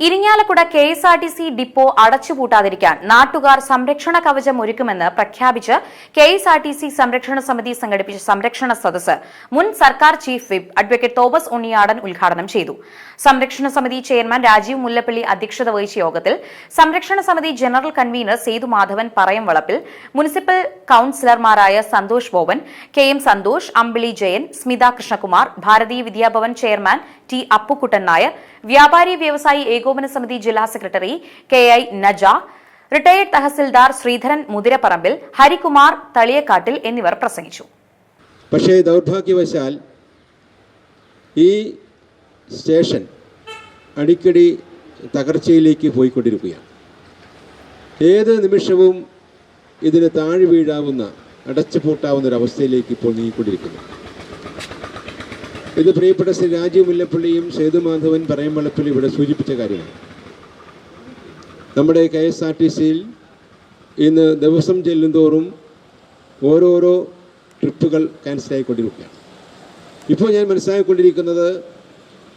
Irinjalakuda K S R T C depot അടച്ചുപൂട്ടാതിരിക്കാൻ നാട്ടുകാർ സംരക്ഷണ കവചം ഒരുക്കുമെന്ന് പ്രഖ്യാപിച്ച് K S R T C സംരക്ഷണ സമിതി സംഘടിപ്പിച്ച സംരക്ഷണ സദസ് മുൻ സർക്കാർ chief whip advocate Thomas Unniyadan ഉദ്ഘാടനം ചെയ്തു. സംരക്ഷണ സമിതി ചെയർമാൻ രാജീവ് മുല്ലപ്പള്ളി അധ്യക്ഷത വഹിച്ച യോഗത്തിൽ സംരക്ഷണ സമിതി general convener Sethu Madhavan Parayam Valappil municipal കൌൺസിലർമാരായ Santhosh Boban K M Santhosh Ambili Jayan Smitha Krishnakumar Bharatiya Vidyabhavan chairman T Appukuttan Nair വ്യാപാരി വ്യവസായി ഏകോപന സമിതി ജില്ലാ secretary K I Naja retired tahsildar Sreedharan Muthiraparambil Harikumar Thaliyakkattil എന്നിവർ പ്രസംഗിച്ചു. പക്ഷേ ദൗർഭാഗ്യവശാൽ ഈ station അടിക്കടി തകർച്ചയിലേക്ക് പോയിക്കൊണ്ടിരിക്കുകയാണ്. ഏത് നിമിഷവും ഇതിന് താഴെ വീഴാവുന്ന അടച്ചു പൂട്ടാവുന്ന ഒരു അവസ്ഥയിലേക്ക് ഇപ്പോൾ നീങ്ങിക്കൊണ്ടിരിക്കുന്നു. ഇത് പ്രിയപ്പെട്ട ശ്രീ രാജീവ് മുല്ലപ്പള്ളിയും സേതുമാധവൻ പറയമ്പളപ്പിൽ ഇവിടെ സൂചിപ്പിച്ച കാര്യമാണ്. നമ്മുടെ കെ എസ് ആർ ടി സിയിൽ ഇന്ന് ദിവസം ചെല്ലുന്തോറും ഓരോരോ ട്രിപ്പുകൾ ക്യാൻസൽ ആയിക്കൊണ്ടിരിക്കുകയാണ്. ഇപ്പോൾ ഞാൻ മനസ്സിലാക്കിക്കൊണ്ടിരിക്കുന്നത്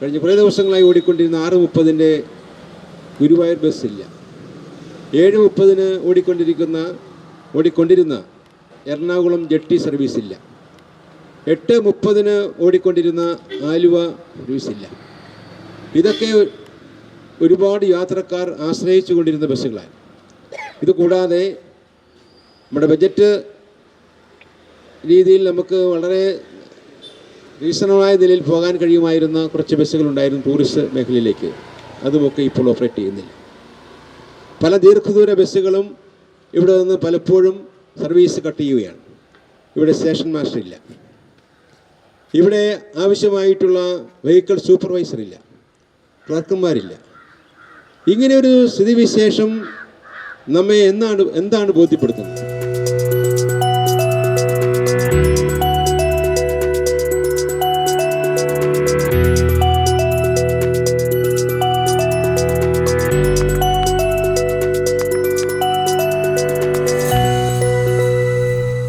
കഴിഞ്ഞ കുറേ ദിവസങ്ങളായി ഓടിക്കൊണ്ടിരുന്ന ആറ് മുപ്പതിന്റെ ഗുരുവായൂർ ബസ്സില്ല. ഏഴ് മുപ്പതിന് ഓടിക്കൊണ്ടിരിക്കുന്ന ഓടിക്കൊണ്ടിരുന്ന എറണാകുളം ജെട്ടി സർവീസില്ല. എട്ട് മുപ്പതിന് ഓടിക്കൊണ്ടിരുന്ന ആലുവ സർവീസില്ല ഇതൊക്കെ ഒരുപാട് യാത്രക്കാർ ആശ്രയിച്ചു കൊണ്ടിരുന്ന ബസ്സുകളാണ്. ഇത് കൂടാതെ നമ്മുടെ ബജറ്റ് രീതിയിൽ നമുക്ക് വളരെ റീസണബിളായ നിലയിൽ പോകാൻ കഴിയുമായിരുന്ന കുറച്ച് ബസ്സുകളുണ്ടായിരുന്നു ടൂറിസ്റ്റ് മേഖലയിലേക്ക്. അതുമൊക്കെ ഇപ്പോൾ ഓപ്പറേറ്റ് ചെയ്യുന്നില്ല. പല ദീർഘദൂര ബസ്സുകളും ഇവിടെ നിന്ന് പലപ്പോഴും സർവീസ് കട്ട് ചെയ്യുകയാണ്. ഇവിടെ സ്റ്റേഷൻ മാസ്റ്റർ ഇല്ല. ഇവിടെ ആവശ്യമായിട്ടുള്ള വെഹിക്കിൾ സൂപ്പർവൈസർ ഇല്ല. ക്ലർക്കന്മാരില്ല ഇങ്ങനെ ഒരു സ്ഥിതിവിശേഷം നമ്മെ എന്നാണ് എന്താണ് ബോധ്യപ്പെടുത്തുന്നത്?